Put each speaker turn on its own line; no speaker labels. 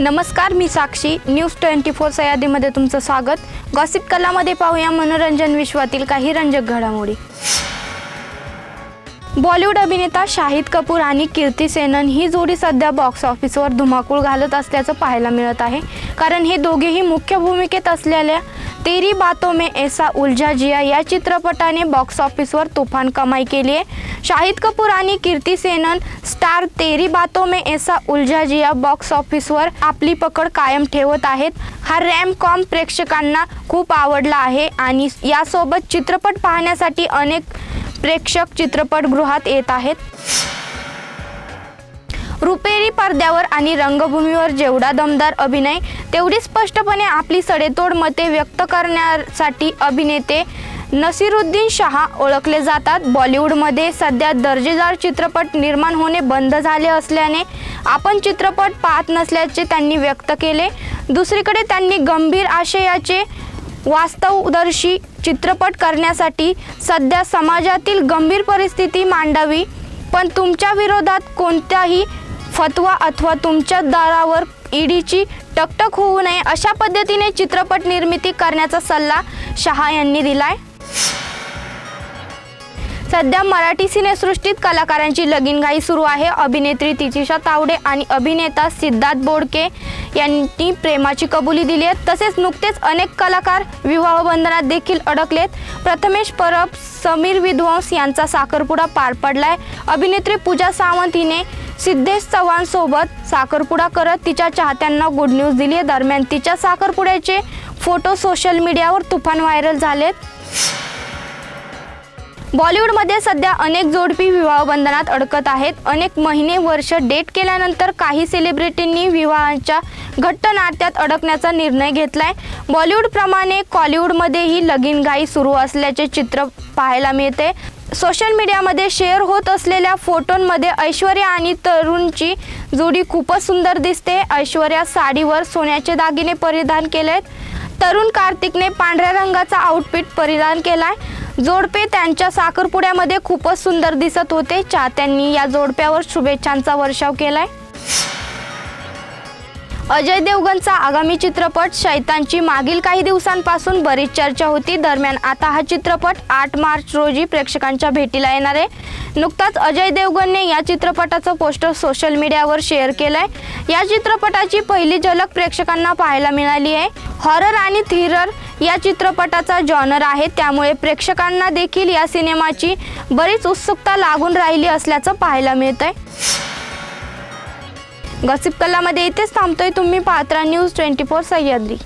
नमस्कार मी Sakshi. News twenty four सह्याद्रीमध्ये तुमचं स्वागत. गॉसिप कलामध्ये पाहूया मनोरंजन विश्वातील काही रंजक घडामोडी. बॉलिवूड अभिनेता शाहिद कपूर आणि कीर्ती सेनन ही जोडी सध्या बॉक्स ऑफिसवर धुमाकूळ घालत असल्याचं पाहायला मिळत आहे. कारण हे दोघेही मुख्य भूमिकेत असलेल्या तेरी बातों में ऐसा उलझा जिया या चित्रपटाने बॉक्स ऑफिसवर तुफान कमाई केली आहे. शाहिद कपूर आणि कीर्ती सेनन स्टार तेरी बातों में ऐसा उलझा जिया बॉक्स ऑफिसवर आपली पकड कायम ठेवत आहेत. हा रॅम कॉम प्रेक्षकांना खूप आवडला आहे आणि यासोबत चित्रपट पाहण्यासाठी अनेक प्रेक्षक चित्रपटगृहात येत आहेत. रुपेरी पडद्यावर आणि रंगभूमीवर जेवढा दमदार अभिनय तेवढी स्पष्टपणे आपली सडेतोड मते व्यक्त करण्यासाठी अभिनेते नसीरुद्दीन शहा ओळखले जातात. बॉलिवूडमध्ये सध्या दर्जेदार चित्रपट निर्माण होणे बंद झाले असल्याने आपण चित्रपट पाहत नसल्याचे त्यांनी व्यक्त केले. दुसरीकडे त्यांनी गंभीर आशयाचे वास्तवदर्शी चित्रपट करण्यासाठी सध्या समाजातील गंभीर परिस्थिती मांडावी. पण तुमच्या विरोधात कोणत्याही फतवा अथवा तुमच्या दारावर ईडीची टकटक होऊ नये अशा पद्धतीने चित्रपट निर्मिती करण्याचा सल्ला शहा यांनी दिलाय. सध्या मराठी सिनेसृष्टीत कलाकारांची लगीनघाई सुरू आहे. अभिनेत्री तिचिशा तावडे आणि अभिनेता सिद्धार्थ बोडके यांनी प्रेमाची कबुली दिली आहे. तसेच नुकतेच अनेक कलाकार विवाहबंधनात देखील अडकलेत. प्रथमेश परब समीर विध्वंस यांचा साखरपुडा पार पडलाय. अभिनेत्री पूजा सावंत हिने सिद्धेश चव्हाणसोबत साखरपुडा करत तिच्या चाहत्यांना गुड न्यूज दिली आहे दरम्यान तिच्या साखरपुड्याचे फोटो सोशल मीडियावर तुफान व्हायरल झालेत. बॉलिवूडमध्ये सध्या अनेक जोडपी विवाह बंधनात अडकत आहेत. अनेक महिने वर्ष डेट केल्यानंतर काही सेलिब्रिटींनी विवाहाच्या घट्ट नात्यात अडकण्याचा निर्णय घेतलाय. बॉलिवूडप्रमाणे कॉलिवूडमध्येही लगीनघाई सुरू असल्याचे चित्र पाहायला मिळते. सोशल मीडियामध्ये शेअर होत असलेल्या फोटोंमध्ये ऐश्वर्या आणि तरुणची जोडी खूपच सुंदर दिसते. ऐश्वर्या साडीवर सोन्याचे दागिने परिधान केलेत. तरुण कार्तिकने पांढऱ्या रंगाचा आउटफिट परिधान केलाय. जोडपे त्यांच्या साखरपुड्यामध्ये खूपच सुंदर दिसत होते. चाहत्यांनी या जोडप्यावर शुभेच्छांचा वर्षाव केलाय. अजय देवगणचा आगामी चित्रपट शैतांची मागील काही दिवसांपासून बरीच चर्चा होती. दरम्यान आता हा चित्रपट आठ मार्च रोजी प्रेक्षकांच्या भेटीला येणार आहे. नुकताच अजय देवगणने या चित्रपटाचं पोस्टर सोशल मीडियावर शेअर केलंय. या चित्रपटाची पहिली झलक प्रेक्षकांना पाहायला मिळाली आहे. हॉरर आणि थ्रिलर या चित्रपटाचा जॉनर आहे. त्यामुळे प्रेक्षकांना देखील या सिनेमाची बरीच उत्सुकता लागून राहिली असल्याचं पाहायला मिळतंय. गसिप कलामध्ये इथेच थांबतोय तुम्ही Patra news twenty four Sahyadri.